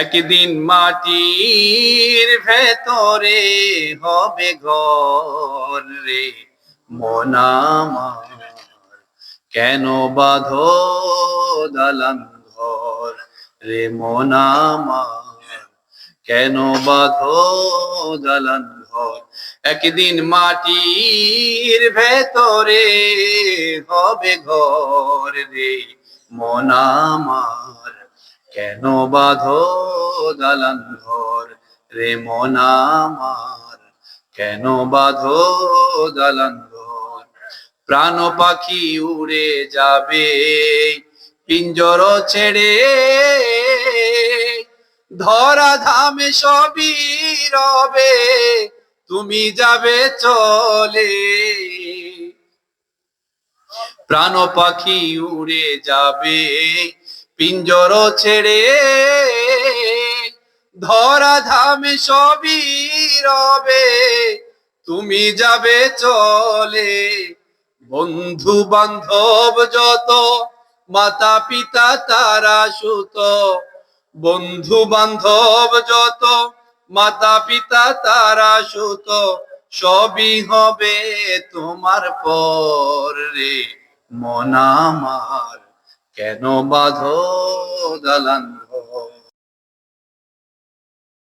একদিন মাটির ভেতরে হবে ঘর রে। মনামার কেন বাঁধো দালান ঘর রে? মনামার কেন বাধ দালান ঘর? একদিন মাটির ভেতরে হবে ঘর রে। মনামার কেন বাঁধো দালান ঘর? রে মনামার কেন বাঁধো দালান ঘর? প্রাণ পাখি উড়ে যাবে, পিঞ্জর ছেড়ে। ধরা ধামে সবই রবে, তুমি যাবে চলে। প্রাণ পাখি উড়ে যাবে পিঞ্জর ছেড়ে ধরা ধামে সবই রবে। তুমি যাবে চলে। বন্ধু বান্ধব যত, মাতা পিতা তারা সুত। বন্ধু বান্ধব যত, মাতা পিতা তারা সুত। সবই হবে তোমার পর রে মনামার কেন বাঁধো দালান?